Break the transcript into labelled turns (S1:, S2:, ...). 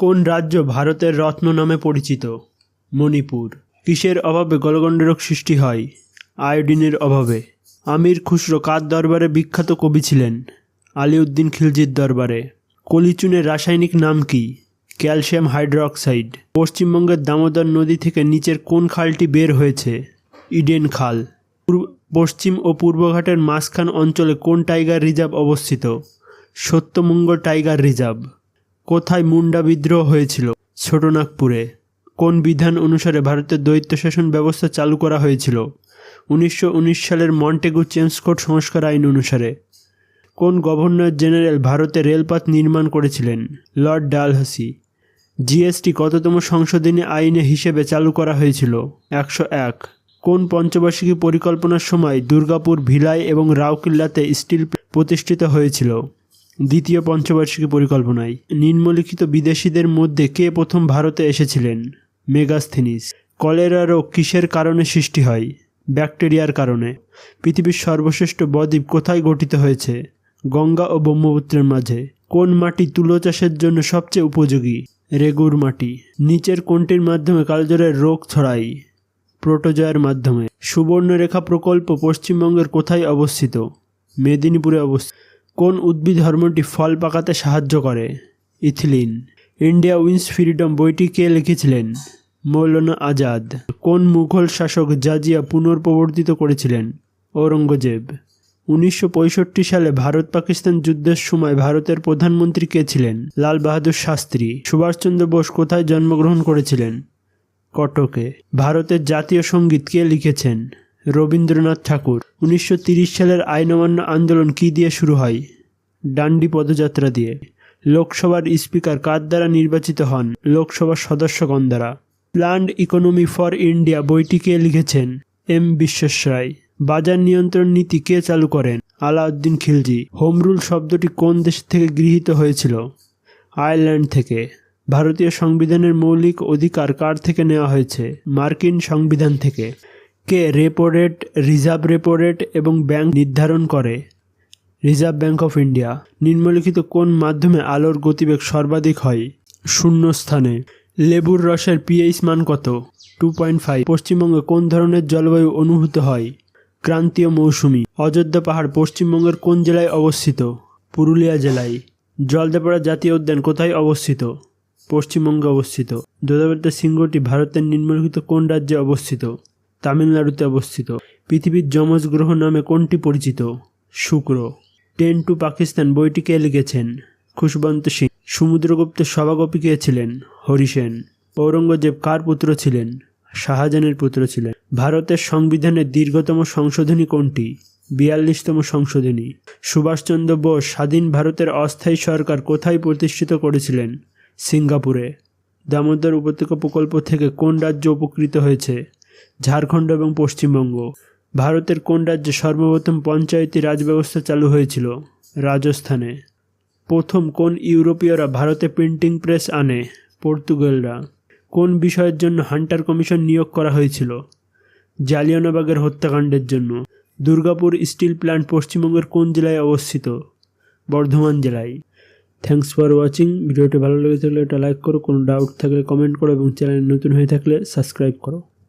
S1: কোন রাজ্য ভারতের রত্ন নামে পরিচিত? মণিপুর। কিসের অভাবে গলগণ্ড রোগ সৃষ্টি হয়? আয়োডিনের অভাবে। আমির খুসরো কার দরবারে বিখ্যাত কবি ছিলেন, আলিউদ্দিন খিলজির দরবারে। কলিচুনের রাসায়নিক নাম কি? Calcium hydroxide. পশ্চিমবঙ্গের দামোদর নদী থেকে নিচের কোন খালটি বের হয়েছে? ইডেন খাল। পশ্চিম ও পূর্বঘাটের মাঝখান অঞ্চলে কোন টাইগার রিজার্ভ অবস্থিত? Satyamangal tiger reserve. কোথায় মুন্ডা বিদ্রোহ হয়েছিল? ছোটনাগপুরে। কোন বিধান অনুসারে ভারতের দ্বৈত শাসন ব্যবস্থা চালু করা হয়েছিল? উনিশশো উনিশ সালের মন্টেগু চেমস সংস্কার আইন অনুসারে। কোন গভর্নর জেনারেল ভারতে রেলপথ নির্মাণ করেছিলেন? লর্ড ডালহাসি। জিএসটি কততম সংশোধনী আইনে হিসেবে চালু করা হয়েছিল? একশো এক। কোন পঞ্চবার্ষিকী পরিকল্পনার সময় দুর্গাপুর, ভিলাই এবং রাউকিল্লাতে স্টিল প্রতিষ্ঠিত হয়েছিল? দ্বিতীয় পঞ্চবার্ষিকী পরিকল্পনায় নিম্নলিখিত বিদেশিদের মধ্যে কে প্রথম ভারতে এসেছিলেন? মেগাস্থিনিস। কলেরা রোগ কিসের কারণে সৃষ্টি হয়? ব্যাকটেরিয়ার কারণে। পৃথিবীর সর্বশ্রেষ্ঠ বদ্বীপ কোথায় গঠিত হয়েছে? গঙ্গা ও ব্রহ্মপুত্রের মাঝে। কোন মাটি তুলো চাষের জন্য সবচেয়ে উপযোগী? রেগুর মাটি। নিচের কোনটির মাধ্যমে কালজরের রোগ ছড়াই প্রোটোজয়ের মাধ্যমে। সুবর্ণরেখা প্রকল্প পশ্চিমবঙ্গের কোথায় অবস্থিত? মেদিনীপুরে অবস্থিত। কোন উদ্ভিদ হরমোনটি ফল পাকাতে সাহায্য করে? ইথিলিন। ইন্ডিয়া উইন্স ফ্রিডম বইটি কে লিখেছিলেন? মৌলানা আজাদ। কোন মুঘল শাসক জাজিয়া পুনর্প্রবর্তিত করেছিলেন? ঔরঙ্গজেব। উনিশশো পঁয়ষট্টি সালে ভারত পাকিস্তান যুদ্ধের সময় ভারতের প্রধানমন্ত্রী কে ছিলেন? লাল বাহাদুর শাস্ত্রী। সুভাষচন্দ্র বোস কোথায় জন্মগ্রহণ করেছিলেন? কটকে। ভারতের জাতীয় সংগীত কে লিখেছেন? রবীন্দ্রনাথ ঠাকুর, উনিশশো সালের আইন অমান্য আন্দোলন কি দিয়ে শুরু হয়? ডান্ডি পদযাত্রা দিয়ে। লোকসভার স্পিকার কার দ্বারা নির্বাচিত হন? লোকসভার সদস্যগণ দ্বারা। প্ল্যান্ড ইকোনমি ফর ইন্ডিয়া বইটি কে লিখেছেন? এম. বিশ্বেশ্বরায় বাজার নিয়ন্ত্রণ নীতি কে চালু করেন? আলাউদ্দিন খিলজি। হোম রুল শব্দটি কোন দেশ থেকে গৃহীত হয়েছিল? আয়ারল্যান্ড থেকে। ভারতীয় সংবিধানের মৌলিক অধিকার কার থেকে নেওয়া হয়েছে? মার্কিন সংবিধান থেকে। কে repo rate reserve repo rate এবং ব্যাংক নির্ধারণ করে। রিজার্ভ ব্যাংক অফ ইন্ডিয়া নিম্নলিখিত কোন মাধ্যমে আলোর গতিবেগ সর্বাধিক হয়? শূন্য স্থানে। লেবুর রসের পিএইচ মান কত? টু পয়েন্ট ফাইভ পশ্চিমবঙ্গে কোন ধরনের জলবায়ু অনুভূত হয়? ক্রান্তীয় মৌসুমি। অযোধ্যা পাহাড় পশ্চিমবঙ্গের কোন জেলায় অবস্থিত? পুরুলিয়া জেলায়। জলদাপাড়া জাতীয় উদ্যান কোথায় অবস্থিত? পশ্চিমবঙ্গে অবস্থিত। দোদাবেদ্দা সিংহটি ভারতের নিম্নলিখিত কোন রাজ্যে অবস্থিত? তামিলনাড়ুতে অবস্থিত। পৃথিবীর যমজ গ্রহ নামে কোনটি পরিচিত? শুক্র। টেন টু পাকিস্তান বইটি কে লিখেছেন খুশবন্ত সিং। সমুদ্রগুপ্তের সভাকবি কে ছিলেন? হরিসেন ঔরঙ্গজেব কার পুত্র ছিলেন? শাহজাহানের পুত্র ছিলেন। ভারতের সংবিধানের দীর্ঘতম সংশোধনী কোনটি? বিয়াল্লিশতম সংশোধনী। সুভাষচন্দ্র বোস স্বাধীন ভারতের অস্থায়ী সরকার কোথায় প্রতিষ্ঠিত করেছিলেন? সিঙ্গাপুরে। দামোদর উপত্যকা প্রকল্প থেকে কোন রাজ্য উপকৃত হয়েছে? ঝাড়খণ্ড এবং পশ্চিমবঙ্গ। ভারতের কোন রাজ্যে সর্বপ্রথম পঞ্চায়েতি রাজ ব্যবস্থা চালু হয়েছিল? রাজস্থানে। প্রথম কোন ইউরোপীয়রা ভারতে প্রিন্টিং প্রেস আনে? পর্তুগালরা। কোন বিষয়ের জন্য হান্টার কমিশন নিয়োগ করা হয়েছিল? জালিয়ানবাগের হত্যাকাণ্ডের জন্য। দুর্গাপুর স্টিল প্ল্যান্ট পশ্চিমবঙ্গের কোন জেলায় অবস্থিত? বর্ধমান জেলায়। থ্যাংকস ফর ওয়াচিং ভিডিওটি ভালো লেগে থাকলে এটা লাইক করো। কোনো ডাউট থাকলে কমেন্ট করো এবং চ্যানেল নতুন হয়ে থাকলে সাবস্ক্রাইব করো।